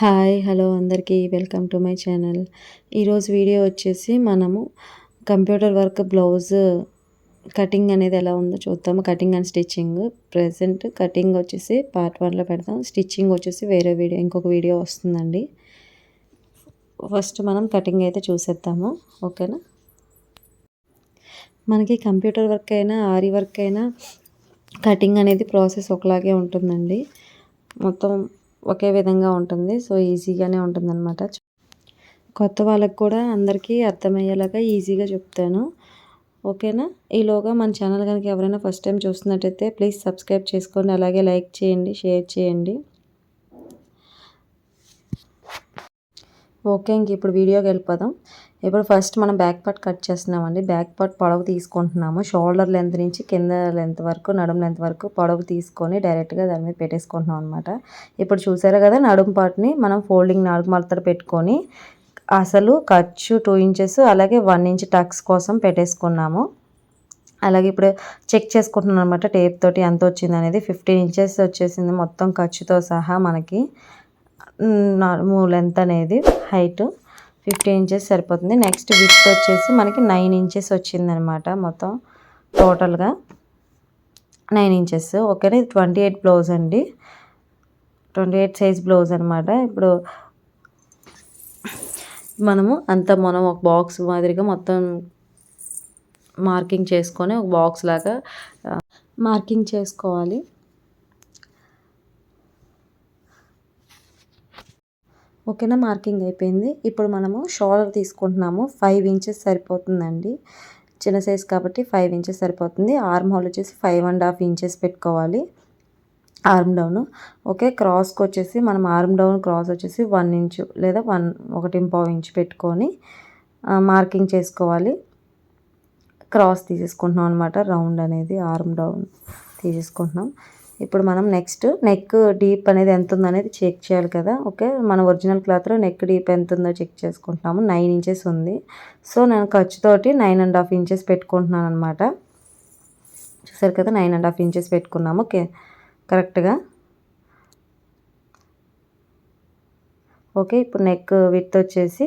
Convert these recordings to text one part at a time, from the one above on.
Hi hello అందరికీ welcome to my channel. ఈరోజు video వచ్చేసి మనము కంప్యూటర్ వర్క్ బ్లౌజ్ కటింగ్ అనేది ఎలా ఉందో చూద్దాము cutting and stitching. Present cutting వచ్చేసి పార్ట్ వన్లో పెడతాం స్టిచ్చింగ్ వచ్చేసి వేరే వీడియో ఇంకొక వీడియో వస్తుందండి. ఫస్ట్ మనం కటింగ్ అయితే చూసేద్దాము. ఓకేనా? మనకి కంప్యూటర్ వర్క్ అయినా ఆరి వర్క్ అయినా కటింగ్ అనేది ప్రాసెస్ ఒకలాగే ఉంటుందండి. మొత్తం ఒకే విధంగా ఉంటుంది. సో ఈజీగానే ఉంటుంది అనమాట కొత్త వాళ్ళకి కూడా అందరికీ అర్థమయ్యేలాగా ఈజీగా చెప్తాను. ఓకేనా? ఈలోగా మన ఛానల్ కనుక ఎవరైనా ఫస్ట్ టైం చూస్తున్నట్టయితే ప్లీజ్ సబ్స్క్రైబ్ చేసుకోండి. అలాగే లైక్ చేయండి షేర్ చేయండి. ఓకే ఇంక ఇప్పుడు వీడియోకి వెళ్ళిపోదాం. ఇప్పుడు ఫస్ట్ మనం బ్యాక్ పార్ట్ కట్ చేస్తున్నామండి. బ్యాక్ పార్ట్ పొడవు తీసుకుంటున్నాము. షోల్డర్ లెంత్ నుంచి కింద లెంత్ వరకు నడుము లెంత్ వరకు పొడవు తీసుకొని డైరెక్ట్గా దాని మీద పెట్టేసుకుంటున్నాం అనమాట ఇప్పుడు చూసారు కదా నడుము పార్ట్ని మనం ఫోల్డింగ్ నాలుగు మడతలు పెట్టుకొని అసలు ఖర్చు టూ ఇంచెస్ అలాగే వన్ ఇంచ్ టక్స్ కోసం పెట్టేసుకున్నాము. అలాగే ఇప్పుడు చెక్ చేసుకుంటున్నాం అనమాట టేప్ తోటి ఎంత వచ్చింది అనేది. ఫిఫ్టీన్ ఇంచెస్ వచ్చేసింది మొత్తం ఖర్చుతో సహా మనకి. మూడు లెంత్ అనేది హైట్ ఫిఫ్టీన్ ఇంచెస్ సరిపోతుంది. నెక్స్ట్ విత్ వచ్చేసి మనకి నైన్ ఇంచెస్ వచ్చిందనమాట మొత్తం టోటల్గా నైన్ ఇంచెస్ ఓకేనా ఇది ట్వంటీ ఎయిట్ బ్లౌజ్ అండి. ట్వంటీ ఎయిట్ సైజ్ బ్లౌజ్ అనమాట. ఇప్పుడు మనము అంతా మనం ఒక బాక్స్ మాదిరిగా మొత్తం మార్కింగ్ చేసుకొని ఒక బాక్స్ లాగా మార్కింగ్ చేసుకోవాలి. ఓకేనా? మార్కింగ్ అయిపోయింది. ఇప్పుడు మనము షోల్డర్ తీసుకుంటున్నాము. ఫైవ్ ఇంచెస్ సరిపోతుందండి. చిన్న సైజ్ కాబట్టి ఫైవ్ ఇంచెస్ సరిపోతుంది. ఆర్మ్ హోల్ వచ్చేసి ఫైవ్ అండ్ హాఫ్ ఇంచెస్ పెట్టుకోవాలి. Arm down. ఓకే క్రాస్కి వచ్చేసి మనం ఆర్మ్ డౌన్ క్రాస్ వచ్చేసి వన్ ఇంచు లేదా వన్ ఒకటి పావు ఇంచు పెట్టుకొని మార్కింగ్ చేసుకోవాలి. క్రాస్ తీసేసుకుంటున్నాం అనమాట రౌండ్ అనేది ఆర్మ్ డౌన్ తీసేసుకుంటున్నాం. ఇప్పుడు మనం నెక్స్ట్ నెక్ డీప్ అనేది ఎంత ఉందనేది చెక్ చేయాలి కదా. ఓకే? మన ఒరిజినల్ క్లాత్లో నెక్ డీప్ ఎంత ఉందో చెక్ చేసుకుంటున్నాము. నైన్ ఇంచెస్ ఉంది. సో నేను ఖర్చుతోటి నైన్ అండ్ హాఫ్ ఇంచెస్ పెట్టుకుంటున్నాను అనమాట చూసారు కదా నైన్ అండ్ హాఫ్ ఇంచెస్ పెట్టుకున్నాము. ఓకే? కరెక్ట్గా ఓకే? ఇప్పుడు నెక్ విత్ వచ్చేసి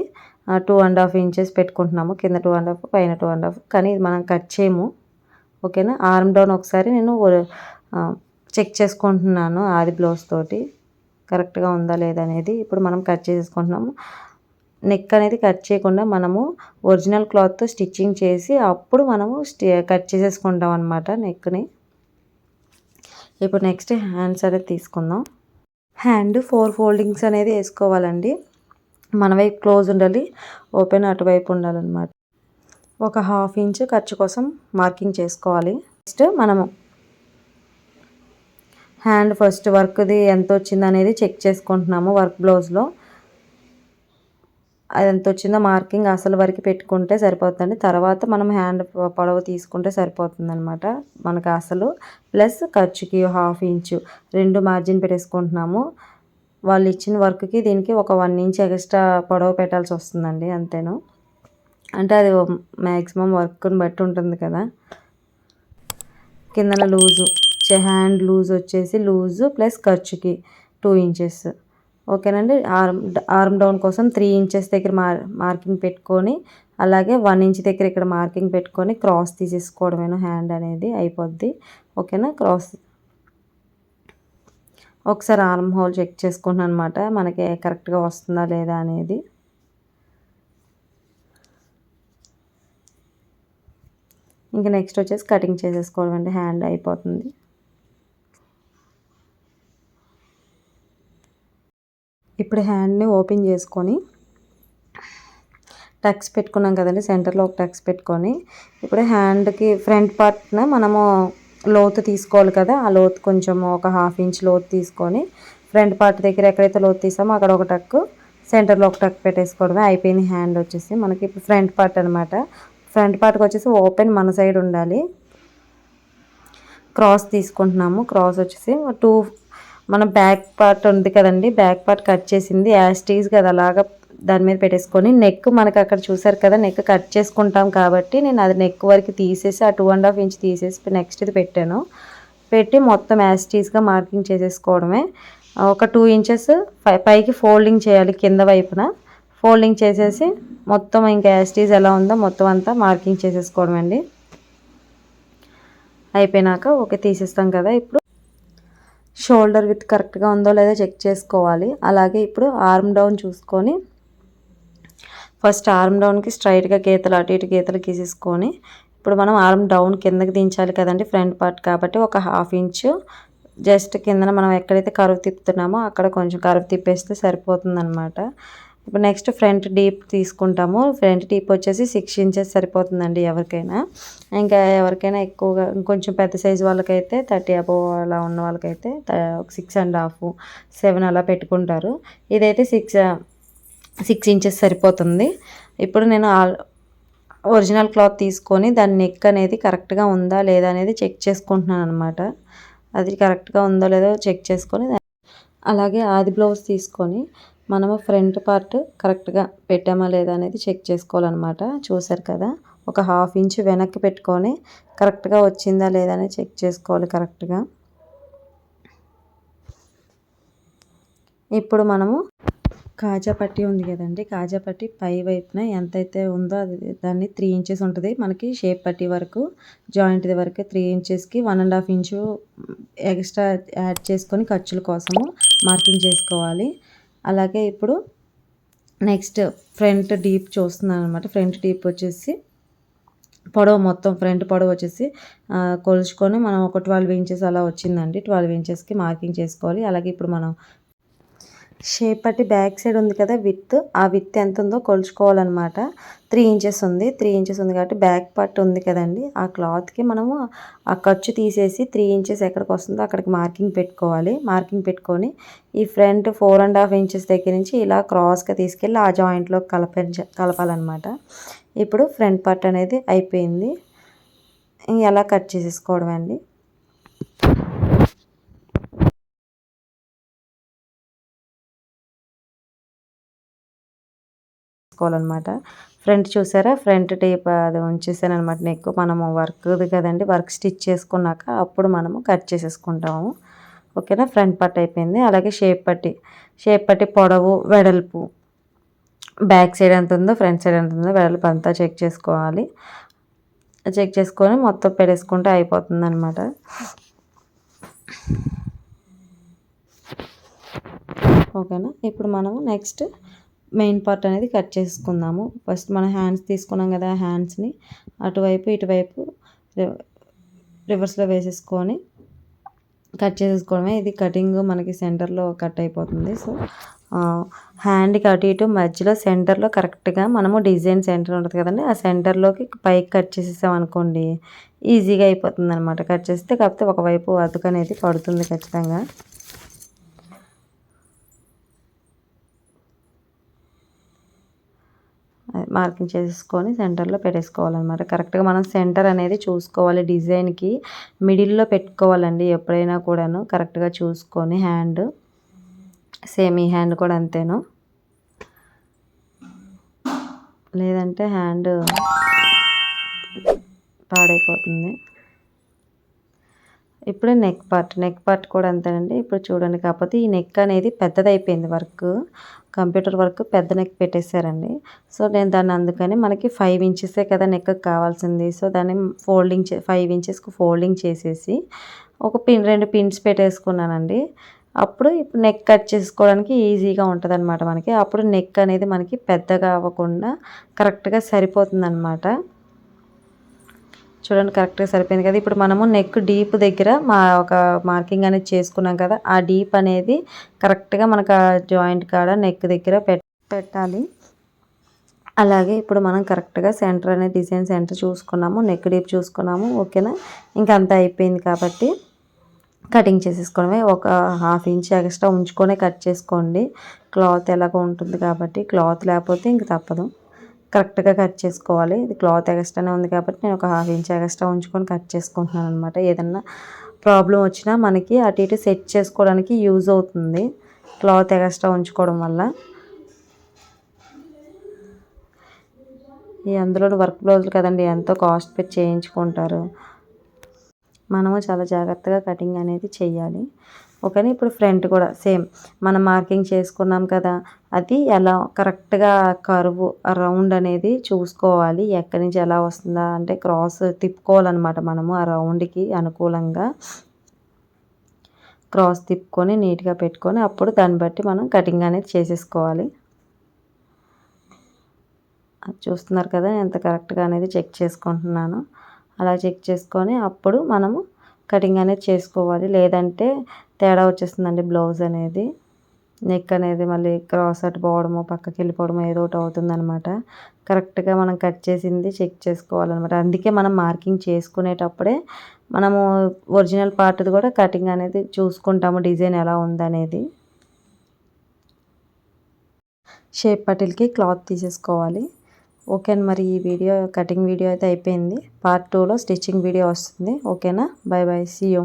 టూ అండ్ హాఫ్ ఇంచెస్ పెట్టుకుంటున్నాము. కింద టూ అండ్ హాఫ్ పైన టూ అండ్ హాఫ్ కానీ ఇది మనం కట్ చేయము. ఓకేనా? ఆర్మ్ డౌన్ ఒకసారి నేను చెక్ చేసుకుంటున్నాను ఆది బ్లౌజ్ తోటి. కరెక్ట్గా ఉందా లేదా అనేది ఇప్పుడు మనం కట్ చేసుకుంటున్నాము. నెక్ అనేది కట్ చేయకుండా మనము ఒరిజినల్ క్లాత్తో స్టిచ్చింగ్ చేసి అప్పుడు మనము కట్ చేసేసుకుంటాం అనమాట నెక్ని. ఇప్పుడు నెక్స్ట్ హ్యాండ్స్ అనేది తీసుకుందాం. హ్యాండ్ ఫోర్ ఫోల్డింగ్స్ అనేది వేసుకోవాలండి. మన వైపు క్లోజ్ ఉండాలి ఓపెన్ అటువైపు ఉండాలన్నమాట. ఒక హాఫ్ ఇంచ్ ఖర్చు కోసం మార్కింగ్ చేసుకోవాలి. నెక్స్ట్ మనము హ్యాండ్ ఫస్ట్ వర్క్ది ఎంత వచ్చింది అనేది చెక్ చేసుకుంటున్నాము వర్క్ బ్లౌజ్లో. అది ఎంత వచ్చిందో మార్కింగ్ అసలు వరకు పెట్టుకుంటే సరిపోతుందండి. తర్వాత మనం హ్యాండ్ పొడవు తీసుకుంటే సరిపోతుంది అనమాట మనకు అసలు. ప్లస్ ఖర్చుకి హాఫ్ ఇంచు రెండు మార్జిన్ పెట్టేసుకుంటున్నాము. వాళ్ళు ఇచ్చిన వర్క్కి దీనికి ఒక వన్ ఇంచ్ ఎక్స్ట్రా పొడవు పెట్టాల్సి వస్తుందండి అంతేను. అంటే అది మ్యాక్సిమం వర్క్ని బట్టి ఉంటుంది కదా. కిందన లూజు హ్యాండ్ లూజ్ వచ్చేసి లూజు ప్లస్ ఖర్చుకి టూ ఇంచెస్. ఓకేనండి? ఆర్మ్ ఆర్మ్ డౌన్ కోసం త్రీ ఇంచెస్ దగ్గర మార్ మార్కింగ్ పెట్టుకొని అలాగే వన్ ఇంచ్ దగ్గర ఇక్కడ మార్కింగ్ పెట్టుకొని క్రాస్ తీసేసుకోవడమేను హ్యాండ్ అనేది అయిపోద్ది. ఓకేనా? క్రాస్. ఒకసారి ఆర్మ్ హోల్ చెక్ చేసుకుంటున్నాను అనమాట మనకి కరెక్ట్గా వస్తుందా లేదా అనేది. ఇంకా నెక్స్ట్ వచ్చేసి కటింగ్ చేసేసుకోవడం అంటే హ్యాండ్ అయిపోతుంది. ఇప్పుడు హ్యాండ్ని ఓపెన్ చేసుకొని టక్స్ పెట్టుకున్నాం కదండి సెంటర్లో ఒక టక్స్ పెట్టుకొని. ఇప్పుడు హ్యాండ్కి ఫ్రంట్ పార్ట్న మనము లోతు తీసుకోవాలి కదా ఆ లోతు కొంచెం ఒక హాఫ్ ఇంచ్ లోతు తీసుకొని ఫ్రంట్ పార్ట్ దగ్గర ఎక్కడైతే లోతు తీసామో అక్కడ ఒక టక్ సెంటర్లో ఒక టక్ పెట్టేసుకోవడమే. అయిపోయింది హ్యాండ్ వచ్చేసి. మనకి ఇప్పుడు ఫ్రంట్ పార్ట్ అనమాట ఫ్రంట్ పార్ట్కి వచ్చేసి ఓపెన్ మన సైడ్ ఉండాలి. క్రాస్ తీసుకుంటున్నాము. క్రాస్ వచ్చేసి టూ మన బ్యాక్ పార్ట్ ఉంది కదండి బ్యాక్ పార్ట్ కట్ చేసింది యాస్టీజ్ కదా అలాగా దాని మీద పెట్టేసుకొని నెక్ మనకు అక్కడ చూసారు కదా నెక్ కట్ చేసుకుంటాం కాబట్టి నేను అది నెక్ వరకు తీసేసి ఆ టూ అండ్ హాఫ్ ఇంచ్ తీసేసి నెక్స్ట్ ఇది పెట్టాను. పెట్టి మొత్తం యాస్టీజ్గా మార్కింగ్ చేసేసుకోవడమే. ఒక టూ ఇంచెస్ పైకి ఫోల్డింగ్ చేయాలి కింద వైపున. ఫోల్డింగ్ చేసేసి మొత్తం ఇంకా యాస్టీస్ ఎలా ఉందో మొత్తం అంతా మార్కింగ్ చేసేసుకోవడం అండి అయిపోయినాక ఓకే తీసేస్తాం కదా ఇప్పుడు. షోల్డర్ విత్ కరెక్ట్గా ఉందో లేదో చెక్ చేసుకోవాలి. అలాగే ఇప్పుడు ఆర్మ్ డౌన్ చూసుకొని ఫస్ట్ ఆర్మ్ డౌన్కి స్ట్రైట్గా గీతలు అటు ఇటు గీతలు గీసేసుకొని ఇప్పుడు మనం ఆర్మ్ డౌన్ కిందకి దించాలి కదండి ఫ్రంట్ పార్ట్ కాబట్టి ఒక హాఫ్ ఇంచు. జస్ట్ కిందన మనం ఎక్కడైతే కరువు తిప్పుతున్నామో అక్కడ కొంచెం కరువు తిప్పేస్తే సరిపోతుందన్నమాట. ఇప్పుడు నెక్స్ట్ ఫ్రంట్ డీప్ తీసుకుంటాము. ఫ్రంట్ డీప్ వచ్చేసి సిక్స్ ఇంచెస్ సరిపోతుందండి ఎవరికైనా. ఇంకా ఎవరికైనా ఎక్కువగా కొంచెం పెద్ద సైజు వాళ్ళకైతే థర్టీ అబోవ్ అలా ఉన్న వాళ్ళకైతే సిక్స్ అండ్ హాఫ్ సెవెన్ అలా పెట్టుకుంటారు. ఇదైతే సిక్స్ సిక్స్ ఇంచెస్ సరిపోతుంది. ఇప్పుడు నేను ఒరిజినల్ క్లాత్ తీసుకొని దాని నెక్ అనేది కరెక్ట్గా ఉందా లేదా అనేది చెక్ చేసుకుంటున్నాను అనమాట అది కరెక్ట్గా ఉందో లేదో చెక్ చేసుకొని అలాగే ఆది బ్లౌజ్ తీసుకొని మనము ఫ్రంట్ పార్ట్ కరెక్ట్గా పెట్టామా లేదా అనేది చెక్ చేసుకోవాలన్నమాట. చూసారు కదా ఒక హాఫ్ ఇంచ్ వెనక్కి పెట్టుకొని కరెక్ట్గా వచ్చిందా లేదా అనేది చెక్ చేసుకోవాలి కరెక్ట్గా. ఇప్పుడు మనము కాజా పట్టి ఉంది కదండి కాజా పట్టి పై వైపున ఎంతైతే ఉందో అది దాన్ని త్రీ ఇంచెస్ ఉంటుంది. మనకి షేప్ పట్టి వరకు జాయింట్ వరకు త్రీ ఇంచెస్కి one and half inch extra add చేసుకొని ఖర్చుల కోసము మార్కింగ్ చేసుకోవాలి. అలాగే ఇప్పుడు నెక్స్ట్ ఫ్రంట్ డీప్ చూస్తున్నాను అనమాట ఫ్రంట్ డీప్ వచ్చేసి పొడవు మొత్తం ఫ్రంట్ పొడవు వచ్చేసి కొలుచుకొని మనం ఒక ట్వెల్వ్ ఇంచెస్ అలా వచ్చిందండి. ట్వెల్వ్ ఇంచెస్కి మార్కింగ్ చేసుకోవాలి. అలాగే ఇప్పుడు మనం షేప్ పట్టి బ్యాక్ సైడ్ ఉంది కదా విత్ ఆ విత్ ఎంత ఉందో కొలుచుకోవాలన్నమాట. త్రీ ఇంచెస్ ఉంది త్రీ ఇంచెస్ ఉంది కాబట్టి బ్యాక్ పార్ట్ ఉంది కదండి. ఆ క్లాత్కి మనము ఆ ఖర్చు తీసేసి త్రీ ఇంచెస్ ఎక్కడికి వస్తుందో అక్కడికి మార్కింగ్ పెట్టుకోవాలి. మార్కింగ్ పెట్టుకొని ఈ front four and half inches దగ్గర నుంచి ఇలా క్రాస్గా తీసుకెళ్ళి ఆ జాయింట్లో కలప కలపాలన్నమాట. ఇప్పుడు ఫ్రంట్ పార్ట్ అనేది అయిపోయింది. ఎలా కట్ చేసేసుకోవడం అండి చేసుకోవాలన్నమాట. ఫ్రంట్ చూసారా? ఫ్రంట్ టేప్ అది ఉంచేసాను అనమాట నెక్ మనము వర్క్ది కదండి వర్క్ స్టిచ్ చేసుకున్నాక అప్పుడు మనము కట్ చేసేసుకుంటాము. ఓకేనా ఫ్రంట్ పట్టు అయిపోయింది. అలాగే షేప్ పట్టి షేప్ పట్టి పొడవు వెడల్పు. బ్యాక్ సైడ్ ఎంత ఉందో ఫ్రంట్ సైడ్ ఎంత ఉందో వెడల్పు అంతా చెక్ చేసుకోవాలి. చెక్ చేసుకొని మొత్తం పెడేసుకుంటే అయిపోతుంది అనమాట ఓకేనా ఇప్పుడు మనము నెక్స్ట్ మెయిన్ పార్ట్ అనేది కట్ చేసుకుందాము. ఫస్ట్ మనం హ్యాండ్స్ తీసుకున్నాం కదా హ్యాండ్స్ని. అటువైపు ఇటువైపు రివర్స్లో వేసేసుకొని కట్ చేసేసుకోవడమే. ఇది కటింగ్ మనకి సెంటర్లో కట్ అయిపోతుంది. సో హ్యాండ్కి అటు ఇటు మధ్యలో సెంటర్లో కరెక్ట్గా మనము డిజైన్ సెంటర్ ఉంటుంది కదండి. ఆ సెంటర్లోకి పైకి కట్ చేసేసాం అనుకోండి ఈజీగా అయిపోతుంది అనమాట కట్ చేస్తే. కాకపోతే ఒకవైపు అతుకు అనేది పడుతుంది ఖచ్చితంగా. మార్కింగ్ చేసుకొని సెంటర్లో పెట్టేసుకోవాలన్నమాట. కరెక్ట్గా మనం సెంటర్ అనేది చూసుకోవాలి డిజైన్కి. మిడిల్లో పెట్టుకోవాలండి ఎప్పుడైనా కూడాను. కరెక్ట్గా చూసుకొని హ్యాండ్ సేమ్ ఈ హ్యాండ్ కూడా అంతేను. లేదంటే హ్యాండ్ పాడైపోతుంది. ఇప్పుడు నెక్ పార్ట్ నెక్ పార్ట్ కూడా అంతేనండి. ఇప్పుడు చూడండి కాకపోతే ఈ నెక్ అనేది పెద్దదైపోయింది వర్క్. కంప్యూటర్ వర్క్ పెద్ద నెక్ పెట్టేశారండి. సో నేను దాన్ని అందుకని మనకి ఫైవ్ ఇంచెసే కదా నెక్ కావాల్సింది. సో దాన్ని ఫోల్డింగ్ చే ఫైవ్ ఇంచెస్కి ఫోల్డింగ్ చేసేసి ఒక పిన్ రెండు పిన్స్ పెట్టేసుకున్నానండి. అప్పుడు ఇప్పుడు నెక్ కట్ చేసుకోవడానికి ఈజీగా ఉంటుంది అనమాట మనకి. అప్పుడు నెక్ అనేది మనకి పెద్దగా అవ్వకుండా కరెక్ట్గా సరిపోతుంది అనమాట చూడండి కరెక్ట్గా సరిపోయింది కదా. ఇప్పుడు మనము నెక్ డీప్ దగ్గర మా ఒక మార్కింగ్ అనేది చేసుకున్నాం కదా. ఆ డీప్ అనేది కరెక్ట్గా మనకు జాయింట్ కాడ నెక్ దగ్గర పెట్టాలి. అలాగే ఇప్పుడు మనం కరెక్ట్గా సెంటర్ అనే డిజైన్ సెంటర్ చూసుకున్నాము నెక్ డీప్ చూసుకున్నాము ఓకేనా ఇంకా అంతా అయిపోయింది కాబట్టి కటింగ్ చేసేసుకోవడమే. ఒక హాఫ్ ఇంచ్ ఎక్స్ట్రా ఉంచుకొని కట్ చేసుకోండి. క్లాత్ ఎలాగో ఉంటుంది కాబట్టి క్లాత్ లేకపోతే ఇంక తప్పదు. కరెక్ట్గా కట్ చేసుకోవాలి. ఇది క్లాత్ ఎగస్ట్రానే ఉంది కాబట్టి నేను ఒక హాఫ్ ఇంచ్ ఎగస్ట్రా ఉంచుకొని కట్ చేసుకుంటున్నాను అనమాట ఏదన్నా ప్రాబ్లం వచ్చినా మనకి అటు ఇటు సెట్ చేసుకోవడానికి యూజ్ అవుతుంది క్లాత్ ఎగస్ట్రా ఉంచుకోవడం వల్ల. ఈ అందులో వర్క్ బ్లౌజులు కదండి ఎంతో కాస్ట్ పెట్టి చేయించుకుంటారు. మనము చాలా జాగ్రత్తగా కటింగ్ అనేది చేయాలి ఓకేనా? ఇప్పుడు ఫ్రంట్ కూడా సేమ్. మనం మార్కింగ్ చేసుకున్నాం కదా అది ఎలా కరెక్ట్గా కరువు రౌండ్ అనేది చూసుకోవాలి. ఎక్కడి నుంచి ఎలా వస్తుందా అంటే క్రాస్ తిప్పుకోవాలన్నమాట మనము ఆ రౌండ్కి అనుకూలంగా. క్రాస్ తిప్పుకొని నీట్గా పెట్టుకొని అప్పుడు దాన్ని బట్టి మనం కటింగ్ అనేది చేసేసుకోవాలి. చూస్తున్నారు కదా ఎంత కరెక్ట్గా అనేది చెక్ చేసుకుంటున్నాను. అలా చెక్ చేసుకొని అప్పుడు మనము కటింగ్ అనేది చేసుకోవాలి. లేదంటే తేడా వచ్చేస్తుందండి బ్లౌజ్ అనేది. నెక్ అనేది మళ్ళీ క్రాస్ అటు పోవడము పక్కకి వెళ్ళిపోవడము ఏదో ఒకటి అవుతుందనమాట కరెక్ట్గా మనం కట్ చేసింది చెక్ చేసుకోవాలన్నమాట. అందుకే మనం మార్కింగ్ చేసుకునేటప్పుడే మనము ఒరిజినల్ పార్ట్ది కూడా కటింగ్ అనేది చూసుకుంటాము డిజైన్ ఎలా ఉందనేది. షేప్ పటిల్కి క్లాత్ తీసేసుకోవాలి. ఓకే అండి మరి ఈ వీడియో కటింగ్ వీడియో అయితే అయిపోయింది. పార్ట్ టూలో స్టిచ్చింగ్ వీడియో వస్తుంది. ఓకేనా బాయ్ బాయ్ సీ యూ